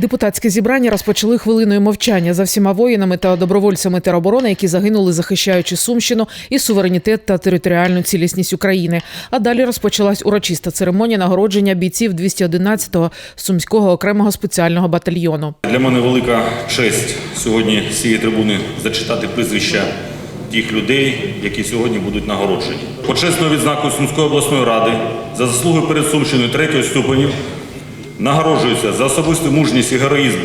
Депутатське зібрання розпочали хвилиною мовчання за всіма воїнами та добровольцями тероборони, які загинули, захищаючи Сумщину і суверенітет та територіальну цілісність України. А далі розпочалась урочиста церемонія нагородження бійців 211-го сумського окремого спеціального батальйону. Для мене велика честь сьогодні з цієї трибуни зачитати прізвища тих людей, які сьогодні будуть нагороджені. Почесною відзнакою Сумської обласної ради за заслуги перед Сумщиною третього ступеню нагороджується за особисту мужність і героїзм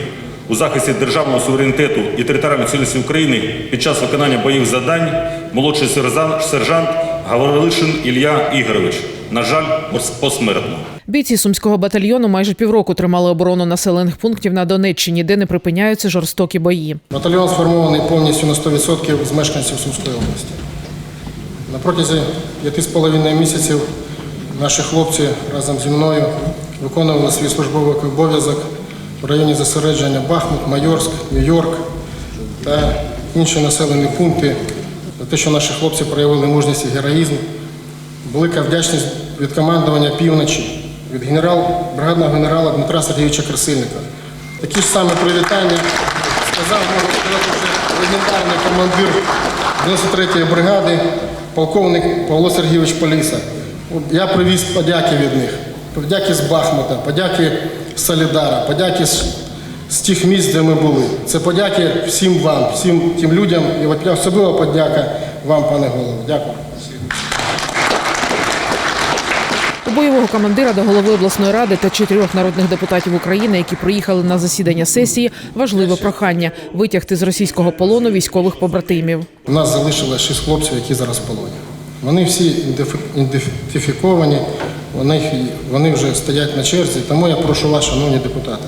у захисті державного суверенітету і територіальної цілісності України під час виконання бойових завдань молодший сержант, сержант Гаврилишин Ілля Ігорович. На жаль, посмертно. Бійці сумського батальйону майже півроку тримали оборону населених пунктів на Донеччині, де не припиняються жорстокі бої. Батальйон сформований повністю на 100% з мешканців Сумської області. На протязі 5,5 місяців наші хлопці разом зі мною виконували свій службовий обов'язок в районі зосередження Бахмут, Майорськ, Нью-Йорк та інші населені пункти за те, що наші хлопці проявили мужність і героїзм. Велика вдячність від командування півночі, від генерал, бригадного генерала Дмитра Сергійовича Красильника. Такі ж саме привітання сказав, вже легендарний командир 93-ї бригади, полковник Павло Сергійович Поліса. Я привіз подяки від них. Подяки з Бахмута, подяки з Солідара, подяки з, з тих місць, де ми були. Це подяки всім вам, всім тим людям. І от особлива подяка вам, пане голово. Дякую. Бойового командира до голови обласної ради та чотирьох народних депутатів України, які приїхали на засідання сесії, важливе прохання витягти з російського полону військових побратимів. У нас залишилось шість хлопців, які зараз в полоні. Вони всі ідентифі- ідентифіковані, вони, вони вже стоять на черзі. Тому я прошу вас, шановні депутати,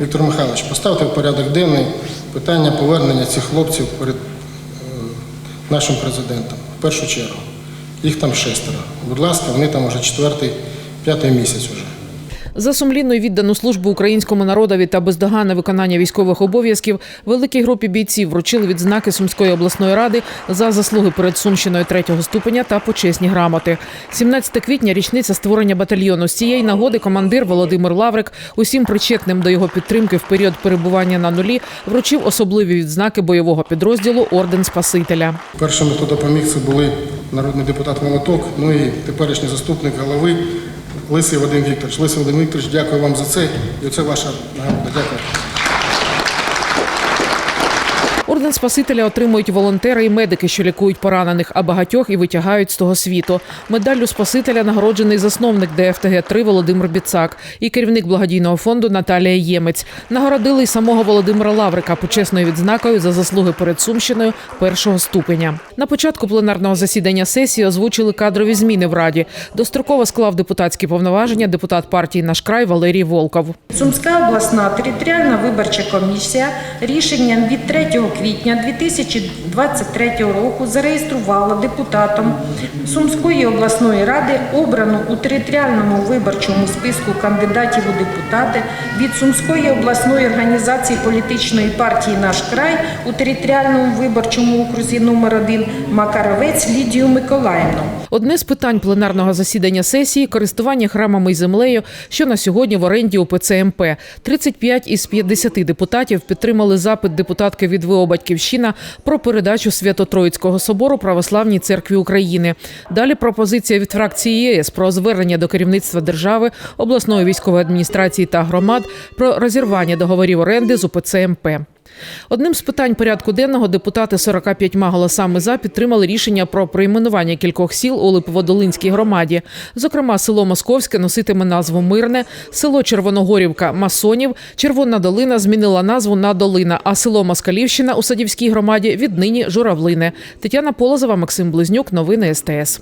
Віктор Михайлович, поставте в порядок денний питання повернення цих хлопців перед е, нашим президентом. В першу чергу. Їх там шестеро. Будь ласка, вони там вже четвертий, п'ятий місяць уже. За сумлінну і віддану службу українському народові та бездоганне виконання військових обов'язків великій групі бійців вручили відзнаки Сумської обласної ради за заслуги перед Сумщиною третього ступеня та почесні грамоти. 17 квітня річниця створення батальйону. З цієї нагоди командир Володимир Лаврик усім причетним до його підтримки в період перебування на нулі вручив особливі відзнаки бойового підрозділу Орден Спасителя. Першими, хто допоміг, це були народний депутат Молоток, ну і теперішній заступник голови Лисий Вадим Вікторович. Лисий Вадим Вікторович, дякую вам за це. І оце ваша нагорода. Дякую. Спасителя отримують волонтери і медики, що лікують поранених, а багатьох і витягають з того світу. Медаллю Спасителя нагороджений засновник ДФТГ 3 Володимир Біцак і керівник благодійного фонду Наталія Ємець. Нагородили й самого Володимира Лаврика почесною відзнакою за заслуги перед Сумщиною першого ступеня. На початку пленарного засідання сесії озвучили кадрові зміни в раді. Достроково склав депутатські повноваження депутат партії Наш край Валерій Волков. Сумська обласна територіальна виборча комісія рішенням від 3 квітня 2023 року зареєструвала депутатом Сумської обласної ради обрану у територіальному виборчому списку кандидатів у депутати від Сумської обласної організації політичної партії Наш край у територіальному виборчому окрузі номер 1 Макаровець Лідію Миколаївну. Одне з питань пленарного засідання сесії користування храмами і землею, що на сьогодні в оренді у ПЦМП. 35 із 50 депутатів підтримали запит депутатки від ВО Батьківщина про передачу Свято-Троїцького собору Православній церкві України. Далі пропозиція від фракції ЄС про звернення до керівництва держави, обласної військової адміністрації та громад про розірвання договорів оренди з УПЦ МП. Одним з питань порядку денного депутати 45 голосами за підтримали рішення про перейменування кількох сіл у Липоводолинській громаді. Зокрема, село Московське носитиме назву Мирне, село Червоногорівка Масонів, Червона Долина змінила назву на Долина, а село Москалівщина у Садівській громаді віднині Журавлине. Тетяна Полозова, Максим Близнюк. Новини СТС.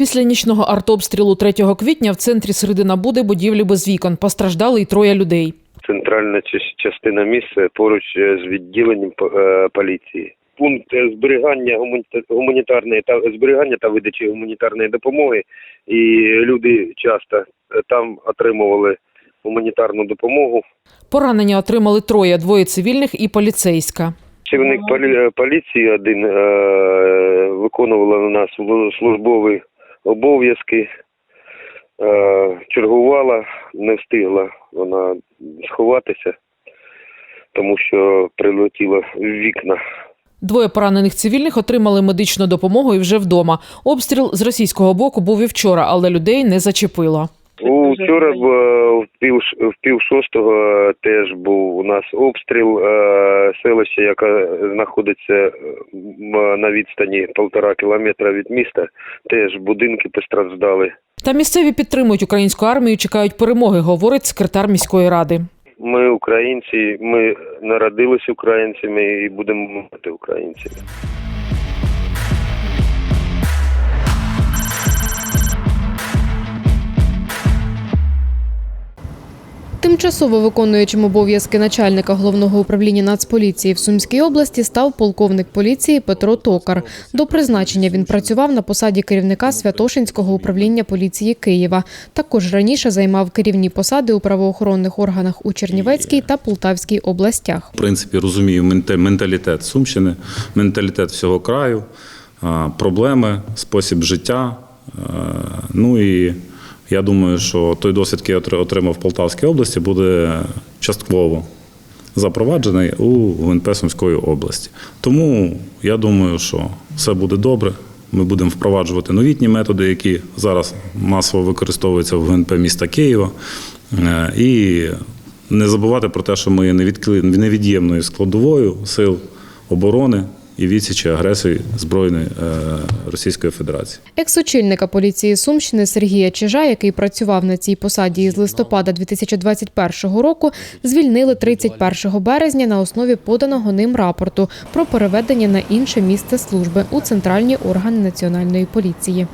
Після нічного артобстрілу 3 квітня в центрі Середина Буди будівлі без вікон. Постраждали й троє людей. центральна ча- частина міста поруч е, з відділенням е, поліції. Пункт зберігання гуманіта- гуманітарної та зберігання та видачі гуманітарної допомоги, і люди часто е, там отримували гуманітарну допомогу. Поранення отримали троє: двоє цивільних і поліцейська. Працівник полі- поліції один виконувала на нас слу- службові обов'язки, е, чергувала, не встигла вона сховатися, тому що прилетіла в вікна. Двоє поранених цивільних отримали медичну допомогу і вже вдома. Обстріл з російського боку був і вчора, але людей не зачепило. У Вчора в, е, в пів в пів шостого е, теж був у нас обстріл е, селища, яке знаходиться е, на відстані полтора кілометра від міста. Теж будинки постраждали. Та місцеві підтримують українську армію, чекають перемоги, говорить секретар міської ради. Ми українці, ми народились українцями і будемо бути українцями. Тимчасово виконуючим обов'язки начальника головного управління Нацполіції в Сумській області став полковник поліції Петро Токар. До призначення він працював на посаді керівника Святошинського управління поліції Києва. Також раніше займав керівні посади у правоохоронних органах у Чернівецькій та Полтавській областях. В принципі, розумію менталітет Сумщини, менталітет всього краю, проблеми, спосіб життя. Ну і я думаю, що той досвід, який отримав в Полтавській області, буде частково запроваджений у ГУНП Сумської області. Тому я думаю, що все буде добре. Ми будемо впроваджувати новітні методи, які зараз масово використовуються в ГНП міста Києва. Е, І не забувати про те, що ми є невід'ємною складовою сил оборони і відсічі агресії Збройної е, Російської Федерації. Екс-очільника поліції Сумщини Сергія Чижа, який працював на цій посаді із листопада 2021 року, звільнили 31 березня на основі поданого ним рапорту про переведення на інше місце служби у центральні органи національної поліції.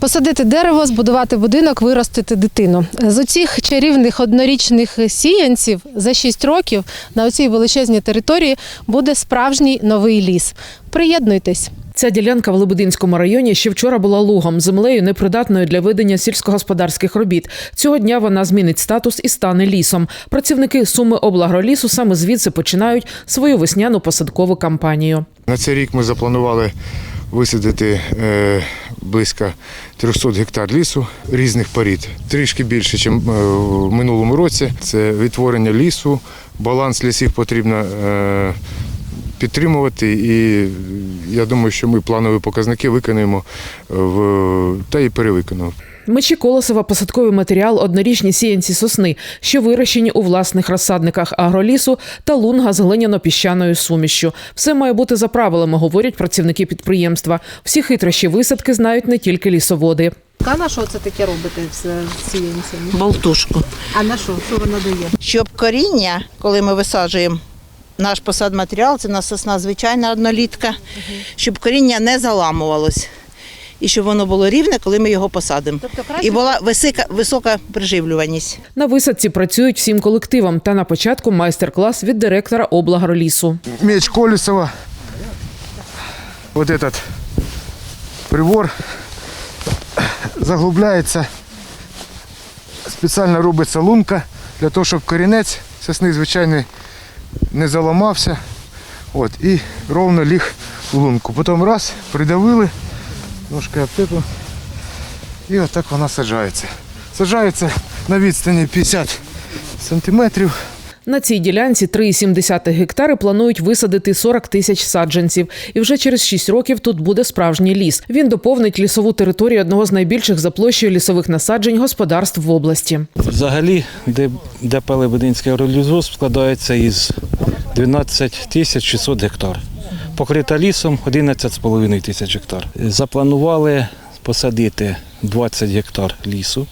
Посадити дерево, збудувати будинок, виростити дитину. З оцих чарівних однорічних сіянців за 6 років на оцій величезній території буде справжній новий ліс. Приєднуйтесь. Ця ділянка в Лебединському районі ще вчора була лугом, землею непридатною для ведення сільськогосподарських робіт. Цього дня вона змінить статус і стане лісом. Працівники Суми облагролісу саме звідси починають свою весняну посадкову кампанію. На цей рік ми запланували висадити е, близько 300 гектар лісу різних порід. Трішки більше, ніж в минулому році. Це відтворення лісу, баланс лісів потрібно е, підтримувати. І я думаю, що ми планові показники виконуємо в, та і перевиконуємо. Мечі Колосова посадковий матеріал, однорічні сіянці сосни, що вирощені у власних розсадниках агролісу та лунга з глиняно-піщаною сумішшю. Все має бути за правилами, говорять працівники підприємства. Всі хитрощі висадки знають не тільки лісоводи. А на що це таке робите з сіянцями? болтушку. А на що? Що вона дає? Щоб коріння, коли ми висаджуємо наш посадматеріал, це у нас сосна звичайна однолітка, щоб коріння не заламувалось. І щоб воно було рівне, коли ми його посадимо. І була висока, висока приживлюваність. На висадці працюють всім колективом. Та на початку майстер-клас від директора облагролісу. Меч Колесова. Вот этот прибор заглубляється. Спеціально робиться лунка для того, щоб корінець сосни звичайний не заламався. От, і ровно ліг в лунку. Потім раз, придавили, об тепло, і отак вона саджається. Саджається на відстані 50 сантиметрів. На цій ділянці 3,7 гектари планують висадити 40 тисяч саджанців. І вже через 6 років тут буде справжній ліс. Він доповнить лісову територію одного з найбільших за площею лісових насаджень господарств в області. Взагалі, де ДП Лебединський аеролізос складається із 12 тисяч 600 гектар. Покрита лісом 11,5 тисяч гектар. Запланували посадити 20 гектар лісу.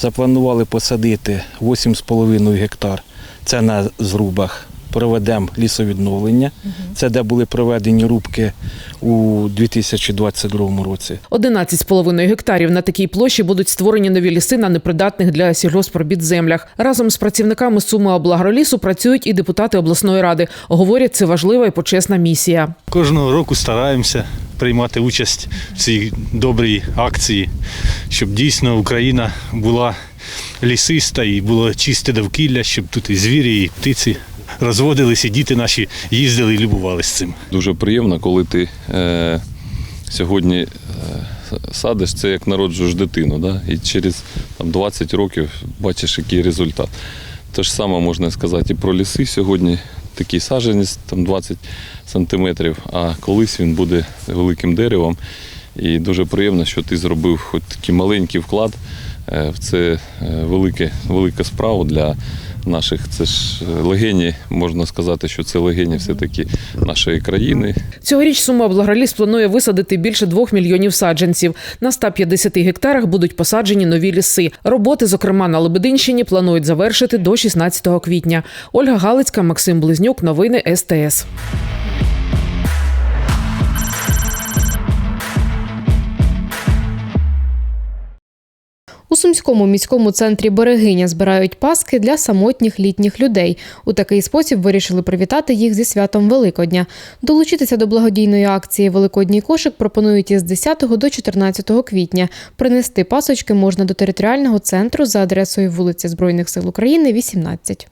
Запланували посадити 8,5 гектар. Це на зрубах проведемо лісовідновлення. Це де були проведені рубки у 2022 році. 11,5 гектарів на такій площі будуть створені нові ліси на непридатних для сільгоспробіт землях. Разом з працівниками Суми облагролісу працюють і депутати обласної ради. Говорять, це важлива і почесна місія. Кожного року стараємося приймати участь в цій добрій акції, щоб дійсно Україна була лісиста і було чисте довкілля, щоб тут і звірі, і птиці розводились, і діти наші їздили і любувалися цим. Дуже приємно, коли ти е, сьогодні е, садиш, це як народжуєш дитину, да? і через там, 20 років бачиш, який результат. Те ж саме можна сказати і про ліси сьогодні. Такий саджанець, там 20 сантиметрів, а колись він буде великим деревом. І дуже приємно, що ти зробив хоч такий маленький вклад е, в це е, велике, велика справа для наших. Це ж е, легені, можна сказати, що це легені все-таки нашої країни. Цьогоріч Сума Благроліс планує висадити більше двох мільйонів саджанців. На 150 гектарах будуть посаджені нові ліси. Роботи, зокрема на Лебединщині, планують завершити до 16 квітня. Ольга Галицька, Максим Близнюк. Новини СТС. У Сумському міському центрі Берегиня збирають паски для самотніх літніх людей. У такий спосіб вирішили привітати їх зі святом Великодня. Долучитися до благодійної акції Великодній кошик пропонують із 10 до 14 квітня. Принести пасочки можна до територіального центру за адресою вулиця Збройних сил України, 18.